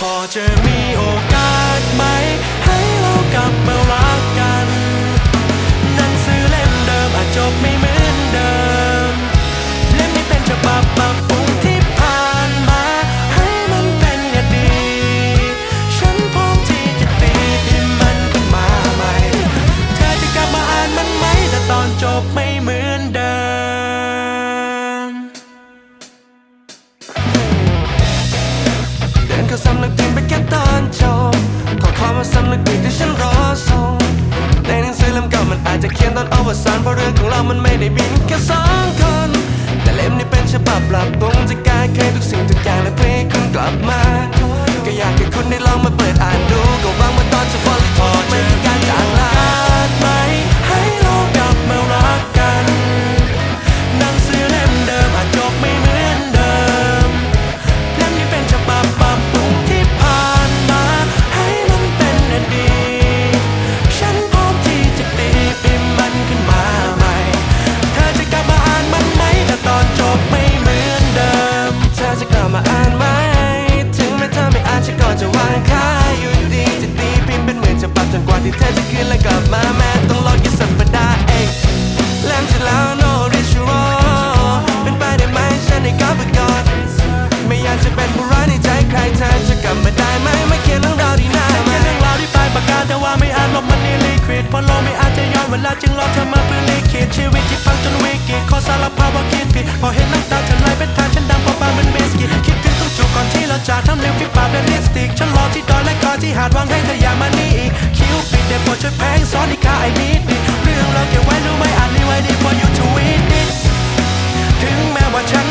พอจะมีโอกาสไหม ให้เรากลับมาือของเรามันไม่ได้บินแค่สองคน แต่เล่มนี้เป็นฉบับหลับปรุงจะแก้ไขทุกสิ่งทุกอย่างและเพื่อคุณกลับ จึงรอเธอมาเพื่อลิขิตชีวิตที่พังจนวิกฤตขอสารภาพว่าคิดผิดพอเห็นน้ำตาเธอไหลเป็นทางฉันดัำพอบางเป็นเบสกี้คิดถึงทุกจุดก่อนที่เราจะทำเลี้ยวฟิปปากเป็นลิสติกฉันรอที่ดอยและคอที่หาดวางให้เธออย่ามานี่อีกคิวปิดเด็กปวดช่วยแพงซ้อนอีกค่าไอ้นิดนิดเรื่องเราเก็บไว้รู้ไหมอ่านรีไว้ดีพออยู่ทวีตนิดถึงแม้ว่าฉัน